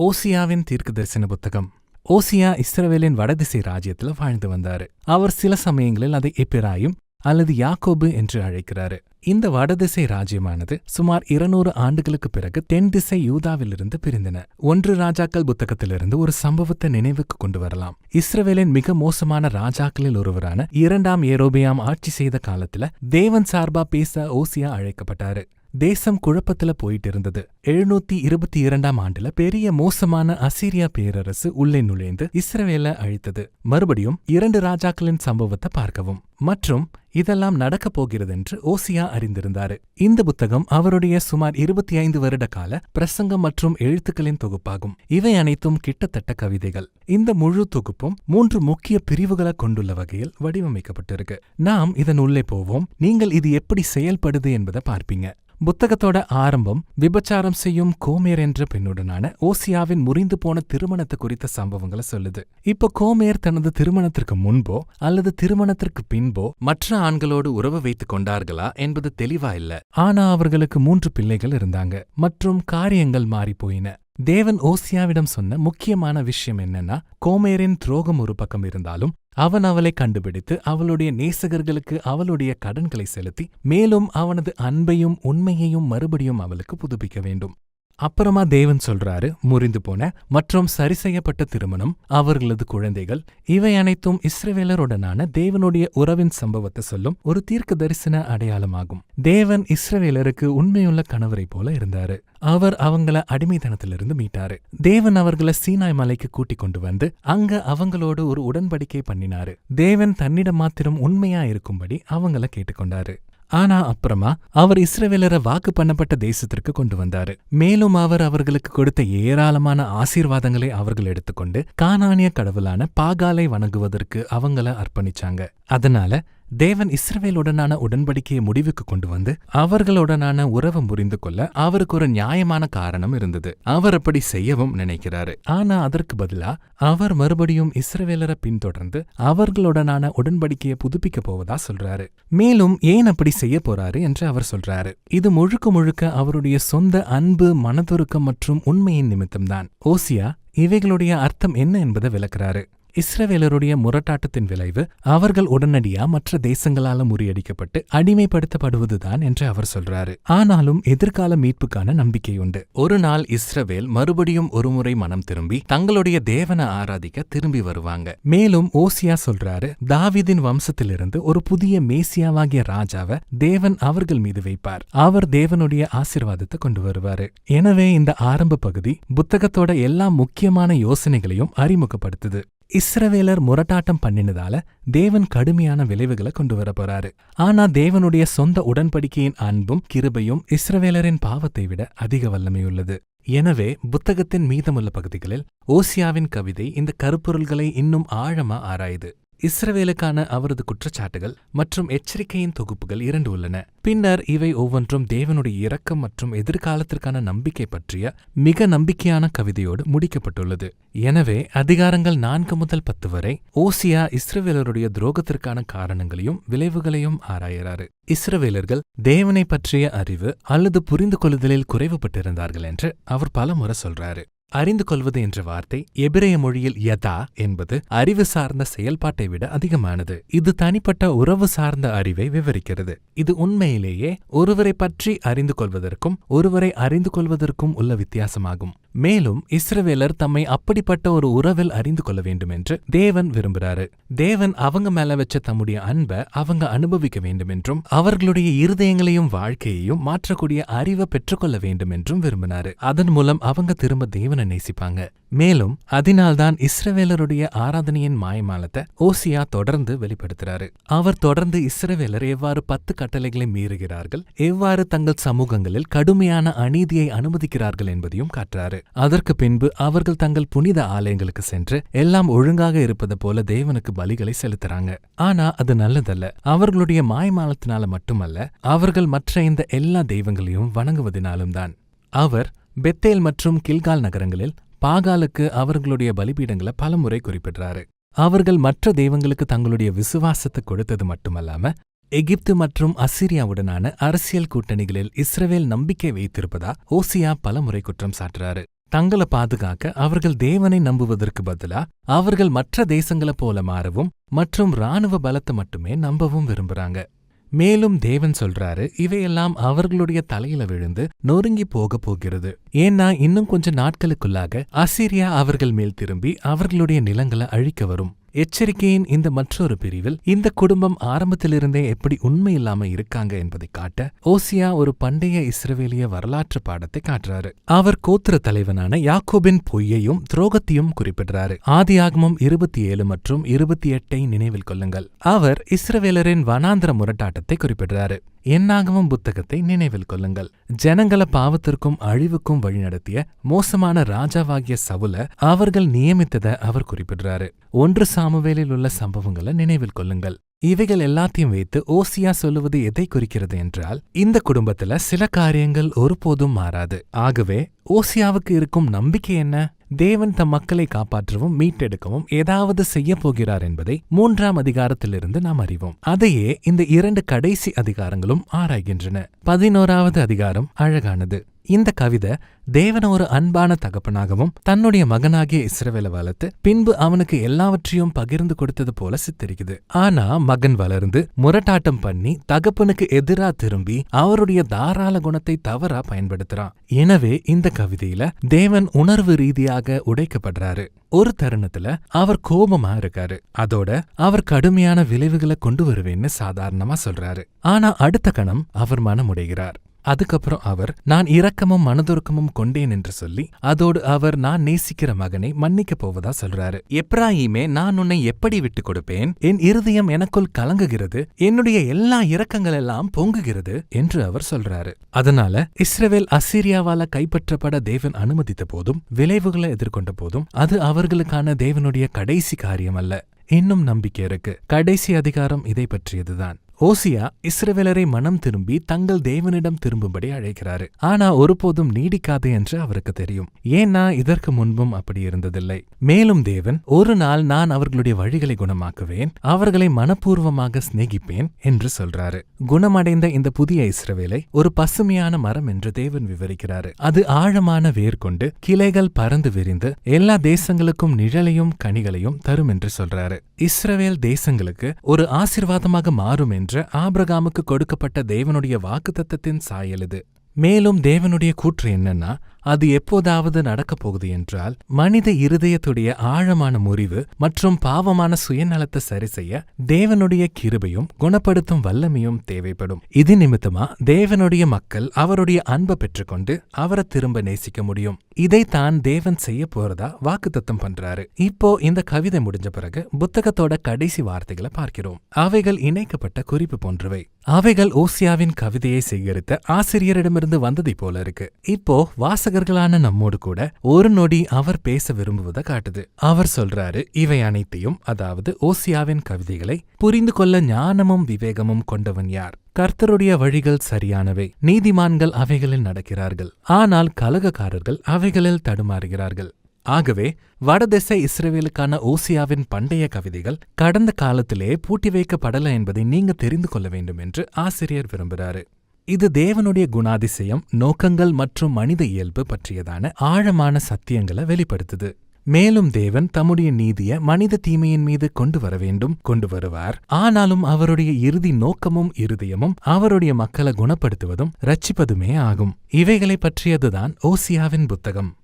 ஓசியாவின் தீர்க்கதரிசன புத்தகம். ஓசியா இஸ்ரவேலின் வடதிசை ராஜ்யத்துல வாழ்ந்து வந்தாரு. அவர் சில சமயங்களில் அதை எப்பிராயும் அல்லது யாக்கோபு என்று அழைக்கிறாரு. இந்த வடதிசை ராஜ்யமானது சுமார் இருநூறு ஆண்டுகளுக்கு பிறகு தென் திசை யூதாவிலிருந்து பிரிந்தன. ஒன்று ராஜாக்கள் புத்தகத்திலிருந்து ஒரு சம்பவத்தை நினைவுக்கு கொண்டு வரலாம். இஸ்ரவேலின் மிக மோசமான ராஜாக்களில் ஒருவரான இரண்டாம் ஏரோபியாம் ஆட்சி செய்த காலத்துல தேவன் சார்பா பேச ஓசியா அழைக்கப்பட்டாரு. தேசம் குழப்பத்துல போயிட்டு இருந்தது. எழுநூத்தி இருபத்தி இரண்டாம் ஆண்டுல பெரிய மோசமான அசீரியா பேரரசு உள்ளே நுழைந்து இஸ்ரவேல அழித்தது. மறுபடியும் இரண்டு ராஜாக்களின் சம்பவத்தை பார்க்கவும். மற்றும் இதெல்லாம் நடக்கப் போகிறதென்று ஓசியா அறிந்திருந்தாரு. இந்த புத்தகம் அவருடைய சுமார் இருபத்தி ஐந்து வருட கால பிரசங்கம் மற்றும் எழுத்துக்களின் தொகுப்பாகும். இவை அனைத்தும் கிட்டத்தட்ட கவிதைகள். இந்த முழு தொகுப்பும் மூன்று முக்கிய பிரிவுகளை கொண்டுள்ள வகையில் வடிவமைக்கப்பட்டிருக்கு. நாம் இதன் உள்ளே போவோம். நீங்கள் இது எப்படி செயல்படுது என்பதை பார்ப்பீங்க. புத்தகத்தோட ஆரம்பம் விபச்சாரம் செய்யும் கோமேர் என்ற பெண்ணுடனான ஓசியாவின் முறிந்து போன திருமணத்தை குறித்த சம்பவங்களை சொல்லுது. இப்போ கோமேர் தனது திருமணத்திற்கு முன்போ அல்லது திருமணத்திற்கு பின்போ மற்ற ஆண்களோடு உறவு வைத்துக் கொண்டார்களா என்பது தெளிவா இல்ல. ஆனா அவர்களுக்கு மூன்று பிள்ளைகள் இருந்தாங்க. மற்றும் காரியங்கள் மாறிப்போயின தேவன் ஓசியாவிடம் சொன்ன முக்கியமான விஷயம் என்னன்னா கோமேரின் துரோகம் ஒரு பக்கம் இருந்தாலும் அவன் அவளை கண்டுபிடித்து அவளுடைய நேசகர்களுக்கு அவளுடைய கடன்களை செலுத்தி மேலும் அவனது அன்பையும் உண்மையையும் மறுபடியும் அவளுக்கு புதுப்பிக்க வேண்டும். அப்புறமா தேவன் சொல்றாரு முறிந்து போன மற்றும் சரி செய்யப்பட்ட திருமணம் அவர்களது குழந்தைகள் இவை அனைத்தும் இஸ்ரவேலருடனான தேவனுடைய உறவின் சம்பவத்தை சொல்லும் ஒரு தீர்க்க தரிசன அடையாளமாகும். தேவன் இஸ்ரவேலருக்கு உண்மையுள்ள கணவரை போல இருந்தாரு. அவர் அவங்கள அடிமைத்தனத்திலிருந்து மீட்டாரு. தேவன் அவர்களை சீனாய் மலைக்கு கூட்டிக் கொண்டு வந்து அங்க அவங்களோடு ஒரு உடன்படிக்கை பண்ணினாரு. தேவன் தன்னிடம் மாத்திரம் உண்மையா இருக்கும்படி அவங்கள கேட்டுக்கொண்டாரு. ஆனா அப்புறமா அவர் இஸ்ரவேலரை வாக்கு பண்ணப்பட்ட தேசத்திற்கு கொண்டு வந்தாரு. மேலும் அவர் அவர்களுக்கு கொடுத்த ஏராளமான ஆசீர்வாதங்களை அவர்கள் எடுத்துக்கொண்டு கானானிய கடவுளான பாகாலை வணங்குவதற்கு அவங்கள அர்ப்பணிச்சாங்க. அதனால தேவன் இஸ்ரவேலுடனான உடன்படிக்கையை முடிவுக்கு கொண்டு வந்து அவர்களுடனான உறவு முறிந்து கொள்ள அவருக்கு ஒரு நியாயமான காரணம் இருந்தது. அவர் அப்படி செய்யவும் நினைக்கிறாரு. ஆனா அதற்கு பதிலா அவர் மறுபடியும் இஸ்ரவேலரை பின்தொடர்ந்து அவர்களுடனான உடன்படிக்கையை புதுப்பிக்க போவதா சொல்றாரு. மேலும் ஏன் அப்படி செய்ய போறாரு என்று அவர் சொல்றாரு. இது முழுக்க முழுக்க அவருடைய சொந்த அன்பு மனதுருக்கம் மற்றும் உண்மையின் நிமித்தம்தான். ஓசியா இவைகளுடைய அர்த்தம் என்ன என்பதை விளக்குறாரு. இஸ்ரவேலருடைய முரட்டாட்டத்தின் விளைவு அவர்கள் உடனடியா மற்ற தேசங்களால முறியடிக்கப்பட்டு அடிமைப்படுத்தப்படுவதுதான் என்று அவர் சொல்றாரு. ஆனாலும் எதிர்கால மீட்புக்கான நம்பிக்கை உண்டு. ஒரு நாள் இஸ்ரவேல் மறுபடியும் ஒருமுறை மனம் திரும்பி தங்களுடைய தேவனை ஆராதிக்க திரும்பி வருவாங்க. மேலும் ஓசியா சொல்றாரு தாவிதின் வம்சத்திலிருந்து ஒரு புதிய மேசியாவாகிய ராஜாவை தேவன் அவர்கள் மீது வைப்பார். அவர் தேவனுடைய ஆசிர்வாதத்தை கொண்டு வருவாரு. எனவே இந்த ஆரம்ப பகுதி புத்தகத்தோட எல்லா முக்கியமான யோசனைகளையும் அறிமுகப்படுத்துது. இஸ்ரவேலர் முரட்டாட்டம் பண்ணினதால தேவன் கடுமையான விளைவுகளை கொண்டு வர போறாரு. ஆனா தேவனுடைய சொந்த உடன்படிக்கையின் அன்பும் கிருபையும் இஸ்ரவேலரின் பாவத்தை விட அதிக வல்லமையுள்ளது எனவே புத்தகத்தின் மீதமுள்ள பகுதிகளில் ஓசியாவின் கவிதை இந்த கருப்பொருள்களை இன்னும் ஆழமா ஆராயுது. இஸ்ரவேலுக்கான அவரது குற்றச்சாட்டுகள் மற்றும் எச்சரிக்கையின் தொகுப்புகள் இரண்டு உள்ளன. பின்னர் இவை ஒவ்வொன்றும் தேவனுடைய இரக்கம் மற்றும் எதிர்காலத்திற்கான நம்பிக்கை பற்றிய மிக நம்பிக்கையான கவிதையோடு முடிக்கப்பட்டுள்ளது. எனவே அதிகாரங்கள் நான்கு முதல் பத்து வரை ஓசியா இஸ்ரவேலருடைய துரோகத்திற்கான காரணங்களையும் விளைவுகளையும் ஆராயிறாரு. இஸ்ரவேலர்கள் தேவனை பற்றிய அறிவு அல்லது புரிந்து கொள்ளுதலில் குறைவுபட்டிருந்தார்கள் என்று அவர் பலமுறை சொல்றாரு. அறிந்து கொள்வது என்ற வார்த்தை எபிரேய மொழியில் யதா என்பது அறிவு சார்ந்த செயல்பாட்டை விட அதிகமானது. இது தனிப்பட்ட உறவு சார்ந்த அறிவை விவரிக்கிறது. இது உண்மையிலேயே ஒருவரை பற்றி அறிந்து கொள்வதற்கும் ஒருவரை அறிந்து கொள்வதற்கும் உள்ள வித்தியாசமாகும். மேலும் இஸ்ரவேலர் தம்மை அப்படிப்பட்ட ஒரு உறவில் அறிந்து கொள்ள வேண்டும் என்று தேவன் விரும்புறாரு. தேவன் அவங்க மேல வச்ச தம்முடைய அன்பை அவங்க அனுபவிக்க வேண்டும் என்றும் அவர்களுடைய இருதயங்களையும் வாழ்க்கையையும் மாற்றக்கூடிய அறிவை பெற்றுக்கொள்ள வேண்டும் என்றும் விரும்பினாரு. அதன் மூலம் அவங்க திரும்ப தேவனை நேசிப்பாங்க. மேலும் அதனால்தான் இஸ்ரவேலருடைய ஆராதனையின் மாயமாலத்தை ஓசியா தொடர்ந்து வெளிப்படுத்துறாரு. அவர் தொடர்ந்து இஸ்ரவேலர் எவ்வாறு பத்து கட்டளைகளை மீறுகிறார்கள் எவ்வாறு தங்கள் சமூகங்களில் கடுமையான அநீதியை அனுமதிக்கிறார்கள் என்பதையும் காட்டுறாரு. அதற்கு பின்பு அவர்கள் தங்கள் புனித ஆலயங்களுக்கு சென்று எல்லாம் ஒழுங்காக இருப்பது போல தேவனுக்கு பலிகளை செலுத்துறாங்க. ஆனா அது நல்லதல்ல. அவர்களுடைய மாயமாலத்தினால மட்டுமல்ல அவர்கள் மற்ற இந்த எல்லா தெய்வங்களையும் வணங்குவதினாலும் தான். அவர் பெத்தேல் மற்றும் கில்கால் நகரங்களில் பாகாலுக்கு அவர்களுடைய பலிபீடங்களை பலமுறை குறிப்பிடுறாரு. அவர்கள் மற்ற தெய்வங்களுக்கு தங்களுடைய விசுவாசத்தை கொடுத்தது மட்டுமல்லாம எகிப்து மற்றும் அசிரியாவுடனான அரசியல் கூட்டணிகளில் இஸ்ரவேல் நம்பிக்கை வைத்திருப்பதா ஓசியா பலமுறை குற்றம் சாட்டுறாரு. தங்களை பாதுகாக்க அவர்கள் தேவனை நம்புவதற்கு பதிலா அவர்கள் மற்ற தேசங்களைப் போல மாறவும் மற்றும் ராணுவ பலத்தை மட்டுமே நம்பவும் விரும்புறாங்க. மேலும் தேவன் சொல்றாரு இவையெல்லாம் அவர்களுடைய தலையில விழுந்து நொறுங்கி போக போகிறது. ஏன்னா இன்னும் கொஞ்ச நாட்களுக்குள்ளாக அசிரியா அவர்கள் மேல் திரும்பி அவர்களுடைய நிலங்களை அழிக்க வரும். எச்சரிக்கையின் இந்த மற்றொரு பிரிவில் இந்த குடும்பம் ஆரம்பத்திலிருந்தே எப்படி உண்மை இல்லாம இருக்காங்க என்பதை காட்ட ஓசியா ஒரு பண்டைய இஸ்ரவேலிய வரலாற்று பாடத்தை காட்டுறாரு. அவர் கோத்திர தலைவனான யாக்கோபின் பொய்யையும் துரோகத்தையும் குறிப்பிடுறாரு. ஆதி ஆகமம் இருபத்தி ஏழு மற்றும் இருபத்தி எட்டை நினைவில் கொள்ளுங்கள். அவர் இஸ்ரவேலரின் வனாந்திர முரட்டாட்டத்தை குறிப்பிடுறாரு. என்னாகவும் புத்தகத்தை நினைவில் கொள்ளுங்கள். ஜனங்கள பாவத்திற்கும் அழிவுக்கும் வழிநடத்திய மோசமான ராஜாவாகிய சவுல அவர்கள் நியமித்ததை அவர் குறிப்பிடுறாரு. ஒன்று சாமுவேலில் உள்ள சம்பவங்களை நினைவில் கொள்ளுங்கள். இவைகள் எல்லாத்தையும் வைத்து ஓசியா சொல்லுவது எதை குறிக்கிறது என்றால் இந்த குடும்பத்துல சில காரியங்கள் ஒருபோதும் மாறாது. ஆகவே ஓசியாவுக்கு இருக்கும் நம்பிக்கை என்ன? தேவன் தம் மக்களை காப்பாற்றவும் மீட்டெடுக்கவும் ஏதாவது செய்ய போகிறார் என்பதை மூன்றாம் அதிகாரத்திலிருந்து நாம் அறிவோம். அதையே இந்த இரண்டு கடைசி அதிகாரங்களும் ஆராய்கின்றன. பதினோராவது அதிகாரம் அழகானது. இந்த கவிதை தேவன ஒரு அன்பான தகப்பனாகவும் தன்னுடைய மகனாகிய இஸ்ரவேல வளர்த்து பின்பு அவனுக்கு எல்லாவற்றையும் பகிர்ந்து கொடுத்தது போல சித்தரிக்குது. ஆனா மகன் வளர்ந்து முரட்டாட்டம் பண்ணி தகப்பனுக்கு எதிரா திரும்பி அவருடைய தாராள குணத்தை தவறா பயன்படுத்துறான். எனவே இந்த கவிதையில தேவன் உணர்வு ரீதியாக உடைக்கப்படுறாரு. ஒரு தருணத்துல அவர் கோபமா இருக்காரு. அதோட அவர் கடுமையான விளைவுகளை கொண்டு வருவேன்னு சாதாரணமா சொல்றாரு. ஆனா அடுத்த கணம் அவர் மனமுடைகிறார். அதுக்கப்புறம் அவர் நான் இரக்கமும் மனதுருக்கமும் கொண்டேன் என்று சொல்லி அதோடு அவர் நான் நேசிக்கிற மகனை மன்னிக்கப் போவதா சொல்றாரு. எப்ராஹிமே நான் உன்னை எப்படி விட்டு கொடுப்பேன்? என் இருதயம் எனக்குள் கலங்குகிறது. என்னுடைய எல்லா இரக்கங்கள் எல்லாம் பொங்குகிறது என்று அவர் சொல்றாரு. அதனால இஸ்ரவேல் அசீரியாவால கைப்பற்றப்பட தேவன் அனுமதித்த போதும் விளைவுகளை எதிர்கொண்ட போதும் அது அவர்களுக்கான தேவனுடைய கடைசி காரியம் அல்ல இன்னும் நம்பிக்கை இருக்கு. கடைசி அதிகாரம் இதை பற்றியதுதான். ஓசியா இஸ்ரவேலரை மனம் திரும்பி தங்கள் தேவனிடம் திரும்பும்படி அழைக்கிறாரு. ஆனா ஒருபோதும் நீடிக்காது என்று அவருக்கு தெரியும். ஏன்னா இதற்கு முன்பும் அப்படி இருந்ததில்லை. மேலும் தேவன் ஒரு நாள் நான் அவர்களுடைய வழிகளை குணமாக்குவேன் அவர்களை மனப்பூர்வமாக சிநேகிப்பேன் என்று சொல்றாரு. குணமடைந்த இந்த புதிய இஸ்ரவேலை ஒரு பசுமையான மரம் என்று தேவன் விவரிக்கிறாரு. அது ஆழமான வேர் கொண்டு கிளைகள் பறந்து விரிந்து எல்லா தேசங்களுக்கும் நிழலையும் கனிகளையும் தரும் என்று சொல்றாரு. இஸ்ரவேல் தேசங்களுக்கு ஒரு ஆசிர்வாதமாக மாறும் என்று என்ற ஆபிரகாமுக்கு கொடுக்கப்பட்ட தேவனுடைய வாக்குத்தத்தத்தின் சாயல் இது. மேலும் தேவனுடைய கூற்று என்னன்னா அது எப்போதாவது நடக்கப் போகுது என்றால் மனித இருதயத்துடைய ஆழமான முறிவு மற்றும் பாவமான சுயநலத்தை சரி செய்ய தேவனுடைய கிருபையும் குணப்படுத்தும் வல்லமையும் தேவைப்படும். இது நிமித்தமா தேவனுடைய மக்கள் அவருடைய அன்பை பெற்றுக்கொண்டு அவரை திரும்ப நேசிக்க முடியும். இதைத்தான் தேவன் செய்ய போறதா வாக்குத்தத்தம் பண்றாரு. இப்போ இந்த கவிதை முடிஞ்ச பிறகு புத்தகத்தோட கடைசி வார்த்தைகளை பார்க்கிறோம். அவைகள் இணைக்கப்பட்ட குறிப்பு போன்றவை. அவைகள் ஓசியாவின் கவிதையை சேகரித்த ஆசிரியரிடமிருந்து வந்ததைப் போல இருக்கு. இப்போ வாசக வாசகர்களான நம்மோடு கூட ஒரு நொடி அவர் பேச விரும்புவதை காட்டுது. அவர் சொல்றாரு இவை அனைத்தையும் அதாவது ஓசியாவின் கவிதைகளை புரிந்து கொள்ள ஞானமும் விவேகமும் கொண்டவன் யார்? கர்த்தருடைய வழிகள் சரியானவை. நீதிமான்கள் அவைகளில் நடக்கிறார்கள். ஆனால் கலகக்காரர்கள் அவைகளில் தடுமாறுகிறார்கள். ஆகவே வடதிசை இஸ்ரேவேலுக்கான ஓசியாவின் பண்டைய கவிதைகள் கடந்த காலத்திலே பூட்டி வைக்கப்படல என்பதை நீங்க தெரிந்து கொள்ள வேண்டும் என்று ஆசிரியர் விரும்புகிறாரு இது தேவனுடைய குணாதிசயம் நோக்கங்கள் மற்றும் மனித இயல்பு பற்றியதான ஆழமான சத்தியங்களை வெளிப்படுத்துது. மேலும் தேவன் தம்முடைய நீதிய மனித தீமையின் மீது கொண்டு வர வேண்டும் கொண்டு வருவார். ஆனாலும் அவருடைய இறுதி நோக்கமும் இருதயமும் அவருடைய மக்களை குணப்படுத்துவதும் ரட்சிப்பதுமே ஆகும். இவைகளை பற்றியதுதான் ஓசியாவின் புத்தகம்.